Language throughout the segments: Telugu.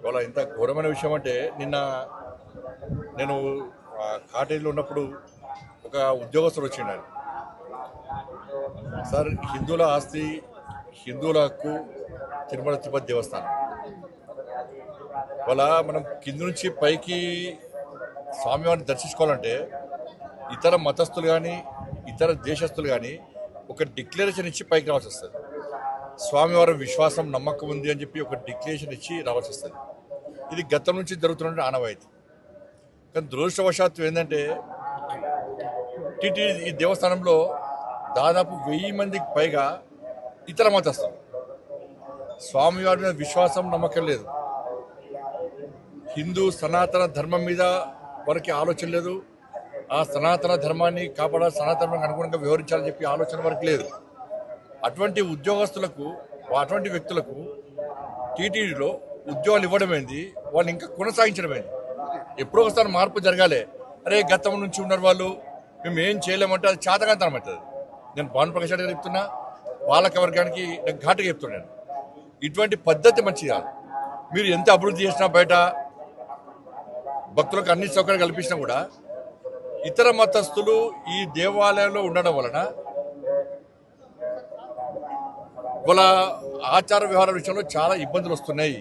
ఇవాళ ఇంత ఘోరమైన విషయం అంటే నిన్న నేను కాటేజీలో ఉన్నప్పుడు ఒక ఉద్యోగస్తుడు వచ్చిండు ఆయన సార్ హిందువుల ఆస్తి హిందువుల హక్కు తిరుమల తిరుపతి దేవస్థానం. ఇవాళ మనం కింద నుంచి పైకి స్వామివారిని దర్శించుకోవాలంటే ఇతర మతస్థులు కానీ ఇతర దేశస్తులు కానీ ఒక డిక్లరేషన్ ఇచ్చి పైకి రావాల్సి వస్తుంది. స్వామివారి విశ్వాసం నమ్మకం ఉంది అని చెప్పి ఒక డిక్లరేషన్ ఇచ్చి రావాల్సి వస్తుంది ఇది గతం నుంచి జరుగుతున్న ఆనవాయితీ. కానీ దురదృష్టవశాత్తు ఏంటంటే టిటి ఈ దేవస్థానంలో దాదాపు వెయ్యి మందికి పైగా ఇతర మతస్థం స్వామివారి మీద విశ్వాసం నమ్మకం లేదు. హిందూ సనాతన ధర్మం మీద వారికి ఆలోచన లేదు. ఆ సనాతన ధర్మాన్ని కాపాడాలి సనాతన అనుగుణంగా వివరించాలని చెప్పి ఆలోచన వరకు లేదు. అటువంటి ఉద్యోగస్తులకు అటువంటి వ్యక్తులకు టీటీడీలో ఉద్యోగాలు ఇవ్వడమేంది వాళ్ళు ఇంకా కొనసాగించడమేంది ఎప్పుడో ఒకసారి మార్పు జరగాలి. అరే గతం నుంచి ఉన్నారు వాళ్ళు. మేము ఏం చేయలేమంటే అది చేతకాంతనం అవుతుంది. నేను భాను ప్రకాష్ రెడ్డి గారు చెప్తున్నా పాలక వర్గానికి నేను ఘాటుగా చెప్తున్నాను ఇటువంటి పద్ధతి మంచిది? కాదు మీరు ఎంత అభివృద్ధి చేసినా బయట భక్తులకు అన్ని సౌకర్యాలు కల్పించినా కూడా ఇతర మతస్థులు ఈ దేవాలయంలో ఉండడం వలన కుల ఆచార వ్యవహారాల విషయంలో చాలా ఇబ్బందులు వస్తున్నాయి.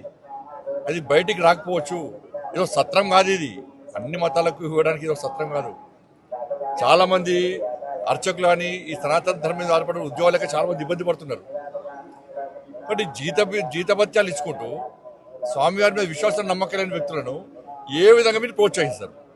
అది బయటికి రాకపోవచ్చు. ఏదో సత్రం కాదు ఇది. అన్ని మతాలకు ఇవ్వడానికి ఇది ఒక సత్రం కాదు. చాలామంది అర్చకులు కానీ ఈ సనాతన ధర్మం మీద ఆధారపడిన ఉద్యోగాలకి చాలా మంది ఇబ్బంది పడుతున్నారు. కాబట్టి జీత జీతభత్యాలు ఇచ్చుకుంటూ స్వామివారి మీద విశ్వాసం నమ్మకం లేని వ్యక్తులను ఏ విధంగా మీరు ప్రోత్సహిస్తారు?